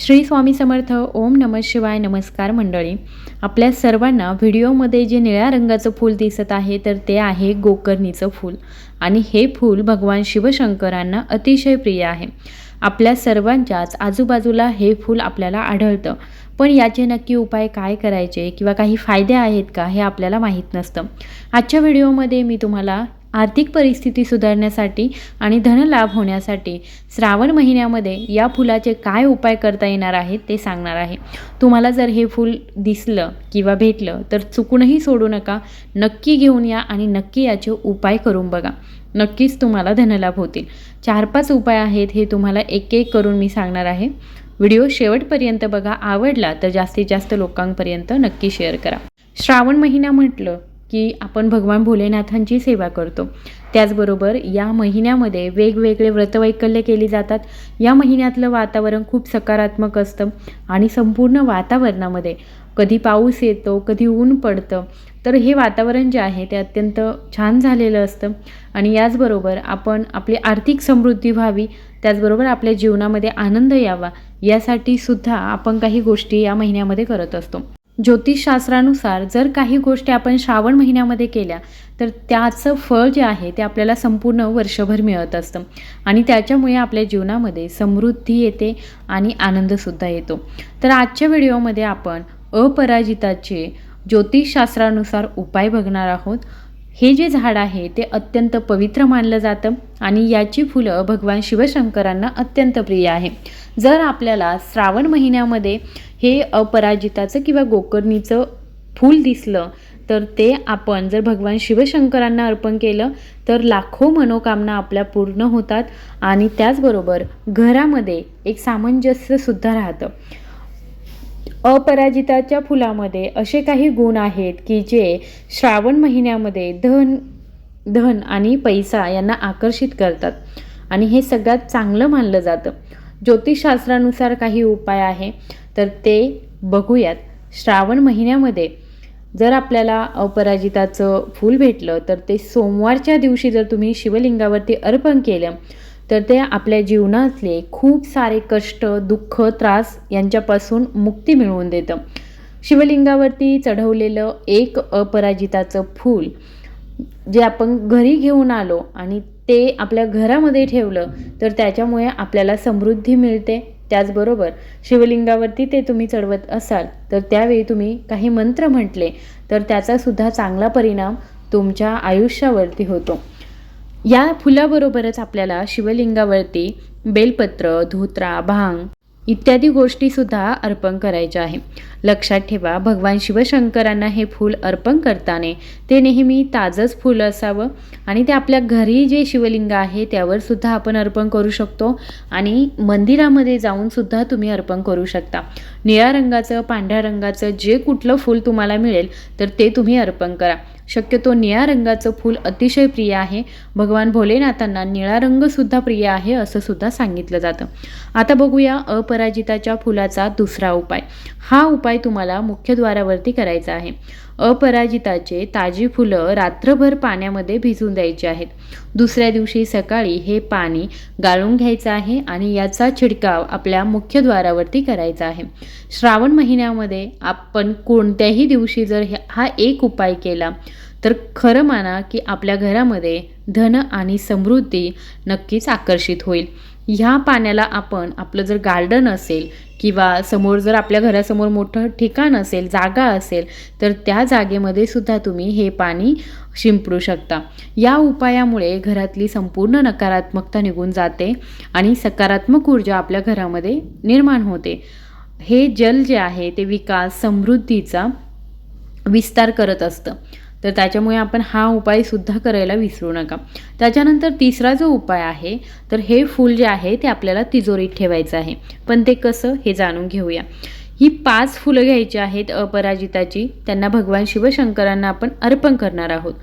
श्री स्वामी समर्थ ओम नम शिवाय नमस्कार मंडळी. आपल्या सर्वांना व्हिडिओमध्ये जे निळ्या रंगाचं फूल दिसत आहे तर ते आहे गोकर्णीचं फूल. आणि हे फूल भगवान शिवशंकरांना अतिशय प्रिय आहे. आपल्या सर्वांच्याच आजूबाजूला हे फूल आपल्याला आढळतं. पण याचे नक्की उपाय काय करायचे किंवा काही फायदे आहेत का हे आपल्याला माहीत नसतं. आजच्या व्हिडिओमध्ये मी तुम्हाला आर्थिक परिस्थिती सुधारण्यासाठी आणि धनलाभ होण्यासाठी श्रावण महिन्यामध्ये या फुलाचे काय उपाय करता येणार आहेत ते सांगणार आहे. तुम्हाला जर हे फूल दिसलं किंवा भेटलं तर चुकूनही सोडू नका. नक्की घेऊन या आणि नक्की याचे उपाय करून बघा. नक्कीच तुम्हाला धनलाभ होतील. चार पाच उपाय आहेत हे तुम्हाला एक एक करून मी सांगणार आहे. व्हिडिओ शेवटपर्यंत बघा. आवडला तर जास्तीत जास्त लोकांपर्यंत नक्की शेअर करा. श्रावण महिना म्हटलं की आपण भगवान भोलेनाथांची सेवा करतो. त्याचबरोबर या महिन्यामध्ये वेगवेगळे व्रतवैकल्य केली जातात. या महिन्यातलं वातावरण खूप सकारात्मक असतं आणि संपूर्ण वातावरणामध्ये कधी पाऊस येतो कधी ऊन पडतं तर हे वातावरण जे आहे ते अत्यंत छान झालेलं असतं. आणि याचबरोबर आपण आपली आर्थिक समृद्धी व्हावी त्याचबरोबर आपल्या जीवनामध्ये आनंद यावा यासाठी सुद्धा आपण काही गोष्टी या महिन्यामध्ये करत असतो. ज्योतिषशास्त्रानुसार जर काही गोष्टी आपण श्रावण महिन्यामध्ये केल्या तर त्याचं फळ जे आहे ते आपल्याला संपूर्ण वर्षभर मिळत असतं. आणि त्याच्यामुळे आपल्या जीवनामध्ये समृद्धी येते आणि आनंदसुद्धा येतो. तर आजच्या व्हिडिओमध्ये आपण अपराजिताचे ज्योतिषशास्त्रानुसार उपाय बघणार आहोत. हे जे झाड आहे ते अत्यंत पवित्र मानलं जातं आणि याची फुलं भगवान शिवशंकरांना अत्यंत प्रिय आहे. जर आपल्याला श्रावण महिन्यामध्ये हे अपराजिताचं किंवा गोकर्णीचं फूल दिसलं तर ते आपण जर भगवान शिवशंकरांना अर्पण केलं तर लाखो मनोकामना आपल्या पूर्ण होतात आणि त्याचबरोबर घरामध्ये एक सामंजस्यसुद्धा राहतं. अपराजिताच्या फुलामध्ये असे काही गुण आहेत की जे श्रावण महिन्यामध्ये धन धन आणि पैसा यांना आकर्षित करतात. आणि हे सगळ्यात चांगलं मानलं जातं. ज्योतिषशास्त्रानुसार काही उपाय आहे तर ते बघूयात. श्रावण महिन्यामध्ये जर आपल्याला अपराजिताचं फूल भेटलं तर ते सोमवारच्या दिवशी जर तुम्ही शिवलिंगावरती अर्पण केलं तर ते आपल्या जीवनातले खूप सारे कष्ट दुःख त्रास यांच्यापासून मुक्ती मिळवून देतं. शिवलिंगावरती चढवलेलं एक अपराजिताचं फूल जे आपण घरी घेऊन आलो आणि ते आपल्या घरामध्ये ठेवलं तर त्याच्यामुळे आपल्याला समृद्धी मिळते. त्याचबरोबर शिवलिंगावरती ते तुम्ही चढवत असाल तर त्यावेळी तुम्ही काही मंत्र म्हटले तर त्याचासुद्धा चांगला परिणाम तुमच्या आयुष्यावरती होतो. या फुलाबरोबरच आपल्याला शिवलिंगावरती बेलपत्र धोत्रा भांग इत्यादी गोष्टीसुद्धा अर्पण करायच्या आहे. लक्षात ठेवा भगवान शिवशंकरांना हे फूल अर्पण करताना ते नेहमी ताजंच फूल असावं आणि ते आपल्या घरी जे शिवलिंग आहे त्यावर सुद्धा आपण अर्पण करू शकतो आणि मंदिरामध्ये जाऊन सुद्धा तुम्ही अर्पण करू शकता. निळ्या रंगाचं पांढऱ्या रंगाचं जे कुठलं फूल तुम्हाला मिळेल तर ते तुम्ही अर्पण करा. शक्यतो निळ्या रंगाचं फूल अतिशय प्रिय आहे. भगवान भोलेनाथांना निळा रंगसुद्धा प्रिय आहे असं सुद्धा सांगितलं जातं. आता बघूया अपराजिताच्या फुलाचा दुसरा उपाय. हा उपाय तुम्हाला मुख्यद्वारावरती करायचा आहे. अपराजिताचे ताजी फुलं रात्रभर पाण्यामध्ये भिजून द्यायची आहेत. दुसऱ्या दिवशी सकाळी हे पाणी गाळून घ्यायचं आहे आणि याचा छिडकाव आपल्या मुख्यद्वारावरती करायचा आहे. श्रावण महिन्यामध्ये आपण कोणत्याही दिवशी जर हा एक उपाय केला तर खरं माना की आपल्या घरामध्ये धन आणि समृद्धी नक्कीच आकर्षित होईल. ह्या पाण्याला आपण आपलं जर गार्डन असेल किंवा समोर जर आपल्या घरासमोर मोठं ठिकाण असेल जागा असेल तर त्या जागेमध्ये सुद्धा तुम्ही हे पाणी शिंपडू शकता. या उपायामुळे घरातली संपूर्ण नकारात्मकता निघून जाते आणि सकारात्मक ऊर्जा आपल्या घरामध्ये निर्माण होते. हे जल जे आहे ते विकास समृद्धीचा विस्तार करत असतं. तर त्याच्यामुळे आपण हा उपायसुद्धा करायला विसरू नका. त्याच्यानंतर तिसरा जो उपाय आहे तर हे फूल जे आहे ते आपल्याला तिजोरीत ठेवायचं आहे. पण ते कसं हे जाणून घेऊया. ही पाच फुलं घ्यायची आहेत अपराजिताची. त्यांना भगवान शिवशंकरांना आपण अर्पण करणार आहोत.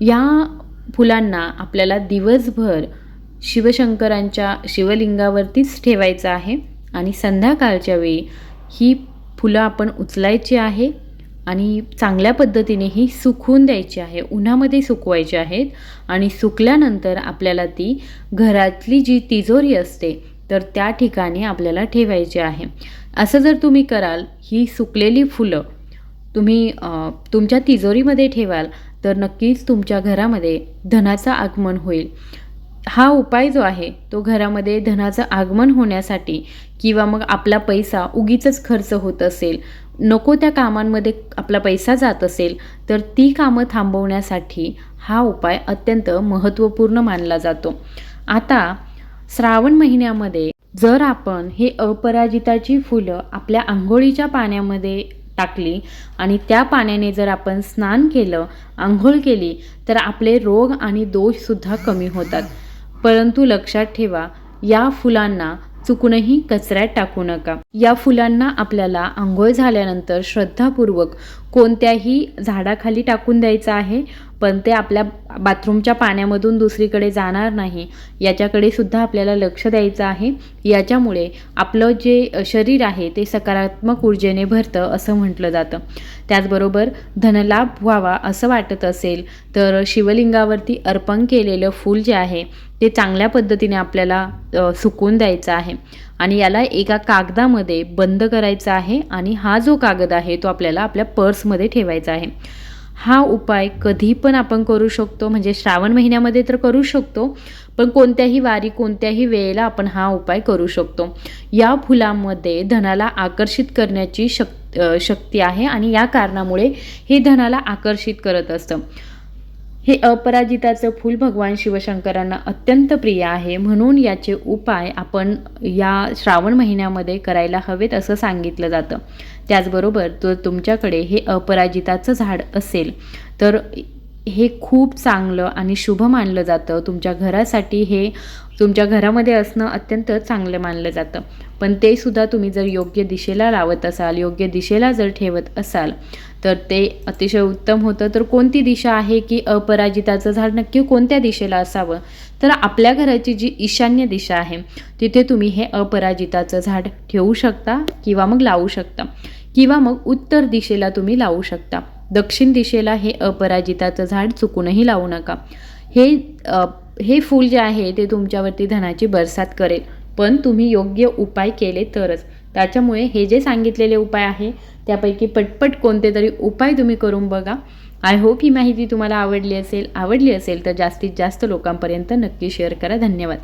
या फुलांना आपल्याला दिवसभर शिवशंकरांच्या शिवलिंगावरतीच ठेवायचं आहे. आणि संध्याकाळच्या वेळी ही फुलं आपण उचलायची आहे. आणि चांगल्या पद्धतीने ही सुकवून द्यायची आहे उन्हामध्ये सुकवायची आहेत आणि सुकल्यानंतर आपल्याला ती घरातली जी तिजोरी असते तर त्या ठिकाणी आपल्याला ठेवायची आहे. असं जर तुम्ही कराल ही सुकलेली फुलं तुम्ही तुमच्या तिजोरीमध्ये ठेवाल तर नक्कीच तुमच्या घरामध्ये धनाचं आगमन होईल. हा उपाय जो आहे तो घरामध्ये धनाचं आगमन होण्यासाठी किंवा मग आपला पैसा उगीचच खर्च होत असेल नको त्या कामांमध्ये आपला पैसा जात असेल तर ती कामं थांबवण्यासाठी हा उपाय अत्यंत महत्त्वपूर्ण मानला जातो. आता श्रावण महिन्यामध्ये जर आपण हे अपराजिताची फुलं आपल्या आंघोळीच्या पाण्यामध्ये टाकली आणि त्या पाण्याने जर आपण स्नान केलं आंघोळ केली तर आपले रोग आणि दोषसुद्धा कमी होतात. परंतु लक्षात ठेवा या फुलांना चुकूनही कचऱ्यात टाकू नका. या फुलांना आपल्याला आंघोळ झाल्यानंतर श्रद्धापूर्वक कोणत्याही झाडाखाली टाकून द्यायचं आहे पण ते आपल्या बाथरूमच्या पाण्यामधून दुसरीकडे जाणार नाही. याच्याकडे सुद्धा आपल्याला लक्ष द्यायचं आहे. याच्यामुळे आपलं जे शरीर आहे ते सकारात्मक ऊर्जेने भरतं असं म्हटलं जातं. त्याचबरोबर धनलाभ व्हावा असं वाटत असेल तर शिवलिंगावरती अर्पण केलेलं फूल जे आहे ते चांगल्या पद्धतीने आपल्याला सुकून द्यायचं आहे. आणि याला एका कागदामध्ये बंद करायचं आहे आणि हा जो कागद आहे तो आपल्याला आपल्या पर्समध्ये ठेवायचा आहे. हा उपाय कधी पण आपण करू शकतो. म्हणजे श्रावण महिन्यामध्ये तर करू शकतो पण कोणत्याही वारी कोणत्याही वेळेला आपण हा उपाय करू शकतो. या फुलांमध्ये धनाला आकर्षित करण्याची शक शक्ती आहे आणि या कारणामुळे हे धनाला आकर्षित करत असतं. हे अपराजिताचं फूल भगवान शिवशंकरांना अत्यंत प्रिय आहे. म्हणून याचे उपाय आपण या श्रावण महिन्यामध्ये करायला हवेत असं सांगितलं जातं. त्याचबरोबर जर तुमच्याकडे हे अपराजिताचं झाड असेल तर हे खूप चांगलं आणि शुभ मानलं जातं. तुमच्या घरासाठी हे तुमच्या घरामध्ये असणं अत्यंत चांगलं मानलं जातं. पण ते सुद्धा तुम्ही जर योग्य दिशेला लावत असाल योग्य दिशेला जर ठेवत असाल तर ते अतिशय उत्तम होतं. तर कोणती दिशा आहे की अपराजिताचं झाड नक्की कोणत्या दिशेला असावं? तर आपल्या घराची जी ईशान्य दिशा आहे तिथे तुम्ही हे अपराजिताचं झाड ठेवू शकता किंवा मग लावू शकता. किंवा मग उत्तर दिशेला तुम्ही लावू शकता. दक्षिण दिशेला हे अपराजिताचं झाड चुकूनही लावू नका. हे हे फूल जे आहे ते तुमच्यावरती धनाची बरसात करेल. पण तुम्ही योग्य उपाय केले तरच. त्याच्यामुळे हे जे सांगितलेले उपाय आहे त्यापैकी पटपट कोणते तरी उपाय तुम्ही करून बघा. आय होप ही माहिती तुम्हाला आवडली असेल आवडली असेल तर जास्तीत जास्त लोकांपर्यंत नक्की शेअर करा. धन्यवाद.